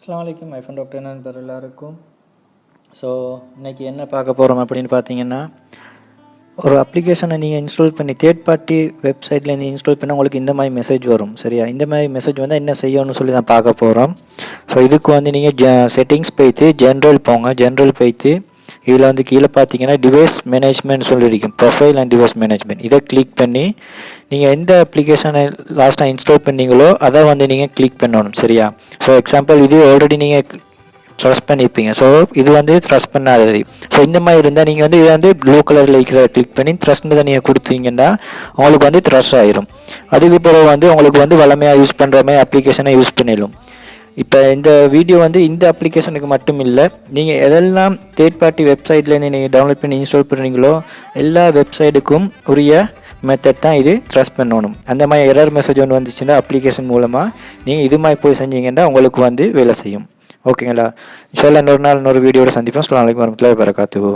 அஸ்லாம் அலைக்கும் ஐஃபன் டாக்டர் நண்பர் எல்லாருக்கும். ஸோ இன்றைக்கி என்ன பார்க்க போகிறோம் அப்படின்னு பார்த்தீங்கன்னா ஒரு அப்ளிகேஷனை நீங்கள் இன்ஸ்டால் பண்ணி தேர்ட் பார்ட்டி வெப்சைட்லேருந்து இன்ஸ்டால் பண்ணால் உங்களுக்கு இந்த மாதிரி மெசேஜ் வரும் சரியா? இந்த மாதிரி மெசேஜ் வந்தால் என்ன செய்யணும்னு சொல்லி தான் பார்க்க போகிறோம் ஸோ இதுக்கு வந்து நீங்கள் ஜ செட்டிங்ஸ் போய்த்து ஜென்ரல் போங்க. ஜென்ரல் போய்த்து இதில் வந்து கீழே பார்த்தீங்கன்னா டிவைஸ் மேனேஜ்மெண்ட் சொல்லியிருக்கும் ப்ரொஃபைல் அண்ட் டிவைஸ் மேனேஜ்மெண்ட் இதை கிளிக் பண்ணி நீங்கள் எந்த அப்ளிகேஷனை லாஸ்ட்டாக இன்ஸ்டால் பண்ணீங்களோ அதை வந்து நீங்கள் கிளிக் பண்ணணும் சரியா? ஸோ எக்ஸாம்பிள் இது ஆல்ரெடி நீங்கள் ட்ரஸ்ட் பண்ணியிருப்பீங்க ஸோ இது வந்து ட்ரஸ்ட் பண்ணாதது. ஸோ இந்த மாதிரி இருந்தால் நீங்கள் வந்து இதை வந்து ப்ளூ கலரில் இருக்கிறத கிளிக் பண்ணி ட்ரஸ்ட்னு நீங்கள் கொடுத்தீங்கன்னா உங்களுக்கு வந்து ட்ரஸ்ட் ஆயிரும். அதுக்கு பிறகு வந்து உங்களுக்கு வந்து வளமையாக யூஸ் பண்ணுற மாதிரி அப்ளிகேஷனை யூஸ் பண்ணிடும் இப்போ இந்த வீடியோ வந்து இந்த அப்ளிகேஷனுக்கு மட்டும் இல்லை நீங்கள் எதெல்லாம் தேர்ட் பார்ட்டி வெப்சைட்லேருந்து நீங்கள் டவுன்லோட் பண்ணி இன்ஸ்டால் பண்ணுறீங்களோ எல்லா வெப்சைட்டுக்கும் உரிய மெத்தட் தான் இது ட்ரஸ்ட் பண்ணணும். அந்த மாதிரி எரர் மெசேஜ் ஒன்று வந்துச்சுன்னா அப்ளிகேஷன் மூலமாக நீங்கள் இது மாதிரி போய் செஞ்சீங்கன்னா உங்களுக்கு வந்து வேலை செய்யும். ஓகேங்களா இன்ஷால்லா இன்னொரு நாள் இன்னொரு வீடியோட சந்திப்போம். அஸ்ஸலாமு அலைக்கும் வரமத்துல்லாஹி வரகாத்துஹு